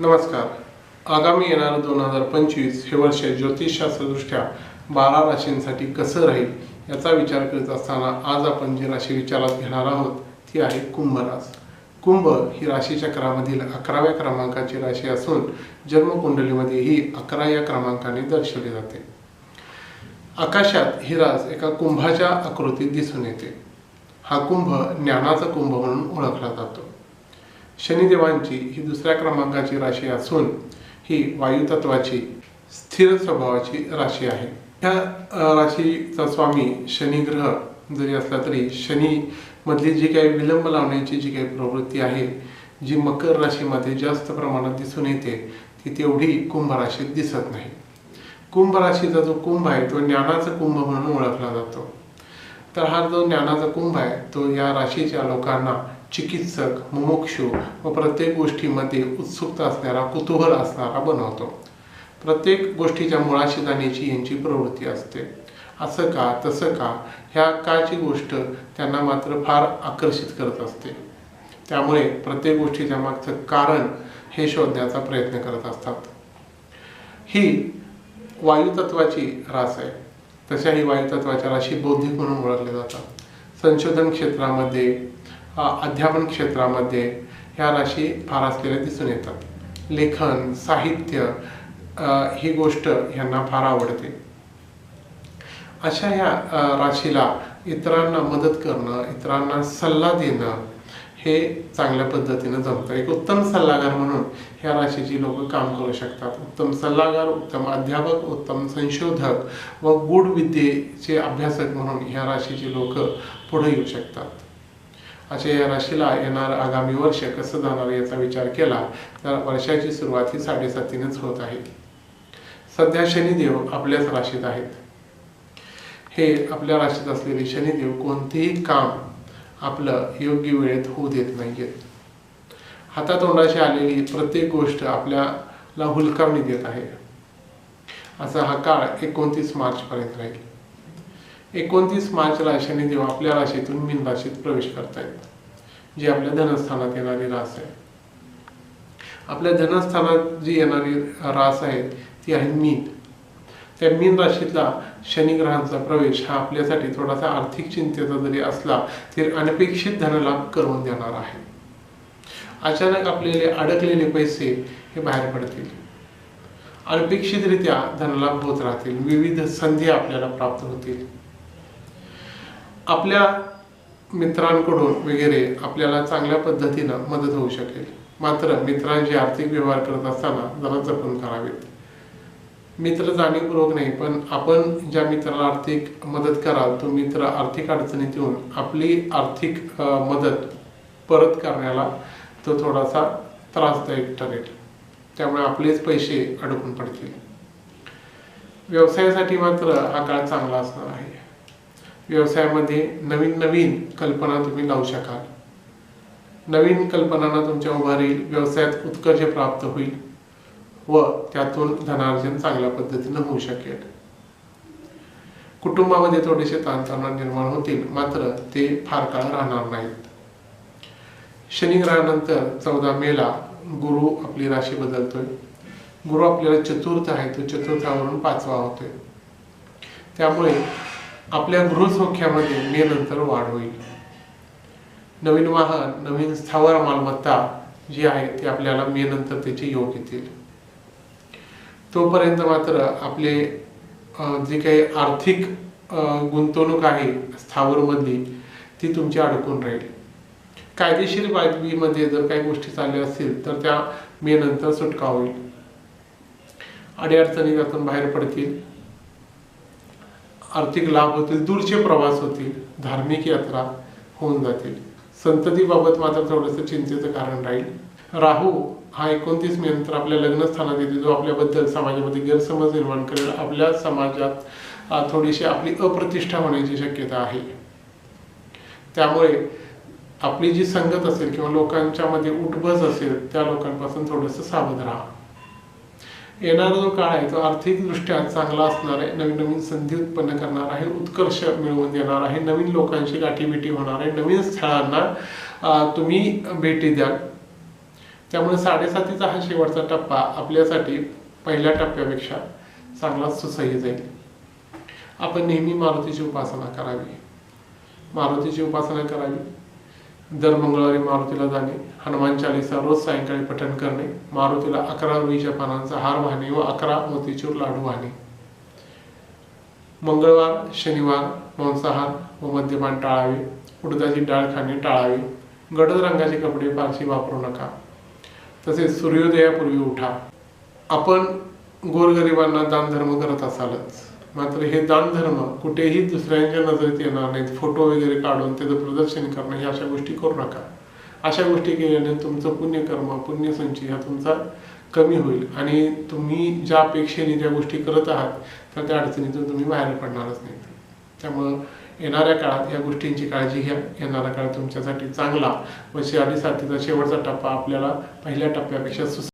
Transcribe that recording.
नमस्कार. आगामी येणारं दोन हजार पंचवीस हे वर्ष ज्योतिषशास्त्रदृष्ट्या बारा राशींसाठी कसं राहील याचा विचार करत असताना आज आपण जी राशी विचारात घेणार आहोत ती आहे कुंभ रास. कुंभ ही राशी चक्रामधील अकराव्या क्रमांकाची राशी असून जन्मकुंडलीमध्ये ही अकरा या क्रमांकाने दर्शवली जाते. आकाशात ही रास एका कुंभाच्या आकृतीत दिसून येते. हा कुंभ ज्ञानाचा कुंभ म्हणून ओळखला जातो. शनिदेवांची ही दुसऱ्या क्रमांकाची राशी असून ही वायुतत्वाची स्थिर स्वभावाची राशी आहे. ह्या राशीचा स्वामी शनिग्रह जरी असला तरी शनी मधली जी काही विलंब लावण्याची जी काही प्रवृत्ती आहे जी मकर राशीमध्ये जास्त प्रमाणात दिसून येते ती तेवढी कुंभ राशीत दिसत नाही. कुंभ राशीचा जो कुंभ आहे तो ज्ञानाचा कुंभ म्हणून ओळखला जातो. तर हा जो ज्ञानाचा कुंभ आहे तो या राशीच्या लोकांना चिकित्सक मुमुक्षु व प्रत्येक गोष्टीमध्ये उत्सुकता असणारा कुतूहल असणारा बनवतो. प्रत्येक गोष्टीच्या मुळाशी जाण्याची यांची प्रवृत्ती असते. असं का तसं का ह्या काची गोष्ट त्यांना मात्र फार आकर्षित करत असते. त्यामुळे प्रत्येक गोष्टीच्या मागचं कारण हे शोधण्याचा प्रयत्न करत असतात. ही वायुतत्वाची रास आहे. तशा ही वायुतत्वाच्या राशी बौद्धिक म्हणून ओळखल्या जातात. संशोधन क्षेत्रामध्ये अध्यापन क्षेत्रामध्ये ह्या राशी फार असलेल्या दिसून येतात. लेखन साहित्य ही गोष्ट ह्यांना फार आवडते. अशा ह्या राशीला इतरांना मदत करणं इतरांना सल्ला देणं हे चांगल्या पद्धतीनं जमतं. एक उत्तम सल्लागार म्हणून ह्या राशीची लोक काम करू शकतात. उत्तम सल्लागार उत्तम अध्यापक उत्तम संशोधक व गूढ विद्येचे अभ्यासक म्हणून ह्या राशीची लोक पुढे येऊ शकतात. अशा या राशीला येणार आगामी वर्ष कसं जाणार याचा विचार केला तर वर्षाची सुरुवात ही साडेसातीनेच होत आहे. सध्या शनिदेव आपल्याच राशीत आहेत. हे आपल्या राशीत असलेले शनिदेव कोणतेही काम आपलं योग्य वेळेत होऊ देत नाहीयेत हातातोंडाशी आलेली प्रत्येक गोष्ट आपल्याला हुलकावणी देत आहे. असा हा काळ एकोणतीस मार्च पर्यंत राहील. एकोणतीस मार्चला शनिदेव आपल्या राशीतून मीन राशीत प्रवेश करतायत जी आपल्या धनस्थानात येणारी रास आहे. आपल्या धनस्थानात जी येणारी रास आहे ती आहे मीन. त्या मीन राशीतला शनी ग्रहांचा प्रवेश हा आपल्यासाठी थोडासा आर्थिक चिंतेचा जरी असला तरी अनपेक्षित धनलाभ करून देणार आहे. अचानक आपलेले अडकलेले पैसे हे बाहेर पडतील. अनपेक्षितरित्या धनलाभ होत राहतील. विविध संधी आपल्याला प्राप्त होतील. आपल्या मित्रांकडून वगैरे आपल्याला चांगल्या पद्धतीनं मदत होऊ शकेल. मात्र मित्रांशी आर्थिक व्यवहार करत असताना जरा जपून करावेत. मित्र जाणीवपूर्वक नाही पण आपण ज्या मित्राला आर्थिक मदत कराल तो मित्र आर्थिक अडचणीत येऊन आपली आर्थिक मदत परत करण्याला तो थोडासा त्रासदायक ठरेल. त्यामुळे आपलेच पैसे अडकून पडतील. व्यवसायासाठी मात्र हा काळ चांगला असणार आहे. व्यवसायामध्ये नवीन नवीन कल्पना तुम्ही लावू शकाल. नवीन कल्पनांना तुमच्या उभारील व्यवसायात उत्कर्ष प्राप्त होईल व त्यातून धनार्जन चांगल्या पद्धतीनं होऊ शकेल. कुटुंबामध्ये थोडेसे ताणतणाव निर्माण होतील मात्र ते फार काळ राहणार नाहीत. शनिग्रहानंतर चौदा मेला गुरु आपली राशी बदलतोय. गुरु आपल्याला चतुर्थ आहे तो चतुर्थावरून पाचवा होतोय. त्यामुळे आपल्या गृहसौख्यामध्ये मे नंतर वाढ होईल. नवीन वाहन नवीन स्थावर मालमत्ता जी आहे ती आपल्याला मे नंतर त्याचे योग येतील. तोपर्यंत मात्र आपले जे जी काही आर्थिक गुंतवणूक आहे स्थावरमधली ती तुमची अडकून राहील. कायदेशीर बाजूमध्ये जर काही गोष्टी चालल्या असतील तर त्या मे नंतर सुटका होईल. अडीअडचणी त्यातून बाहेर पडतील. आर्थिक लाभ होतील दूरचे प्रवास होतील धार्मिक यात्रा होऊन जातील. संततीबाबत मात्र थोडंसं चिंतेचं कारण राहील. राहू हा एकोणतीस मे नंतर आपल्या लग्नस्थानात येते जो आपल्याबद्दल समाजामध्ये गैरसमज निर्माण करेल. आपल्या समाजात थोडीशी आपली अप्रतिष्ठा होण्याची शक्यता आहे. त्यामुळे आपली जी संगत असेल किंवा लोकांच्या मध्ये उठबस असेल त्या लोकांपासून थोडंसं सावध राहा. येणारा जो काळ आहे तो आर्थिकदृष्ट्या चांगला असणार आहे नवीन नवीन संधी उत्पन्न करणार आहे उत्कर्ष मिळवून देणार आहे नवीन लोकांशी गाठीभेटी होणार आहे नवीन स्थळांना तुम्ही भेटी द्याल. त्यामुळे साडेसातीचा हा शेवटचा टप्पा आपल्यासाठी पहिल्या टप्प्यापेक्षा चांगला सुसह्य जाईल. आपण नेहमी मारुतीची उपासना करावी. मारुतीची उपासना करावी. दर मंगळवारी मारुतीला जाणे हनुमान चालीसा रोज सायंकाळी पठण करणे मारुतीला अकरा रुईच्या पानांचा हार वाहणे व अकरा मोतीचूर लाडू वाहणे. मंगळवार शनिवार मांसाहार व मद्यपान टाळावे. उडदाची डाळ खाणे टाळावे. गडद रंगाचे कपडे फारशी वापरू नका. तसेच सूर्योदयापूर्वी उठा. आपण गोरगरिबांना दानधर्म करत असालच. मात्र हे दानधर्म कुठेही दुसऱ्यांच्या नजरेत येणार नाहीत. फोटो वगैरे काढून त्याचं प्रदर्शन करणं हे अशा गोष्टी करू नका. अशा गोष्टी केल्याने तुमचं पुण्यकर्म पुण्यसंची हा तुमचा कमी होईल. आणि तुम्ही ज्या अपेक्षेने ज्या गोष्टी करत आहात तर त्या अडचणीतून तुम्ही बाहेर पडणारच नाही त्यामुळं येणाऱ्या काळात या गोष्टींची काळजी घ्या. येणारा काळ तुमच्यासाठी चांगला व साथीचा शेवटचा टप्पा आपल्याला पहिल्या टप्प्यापेक्षा सुस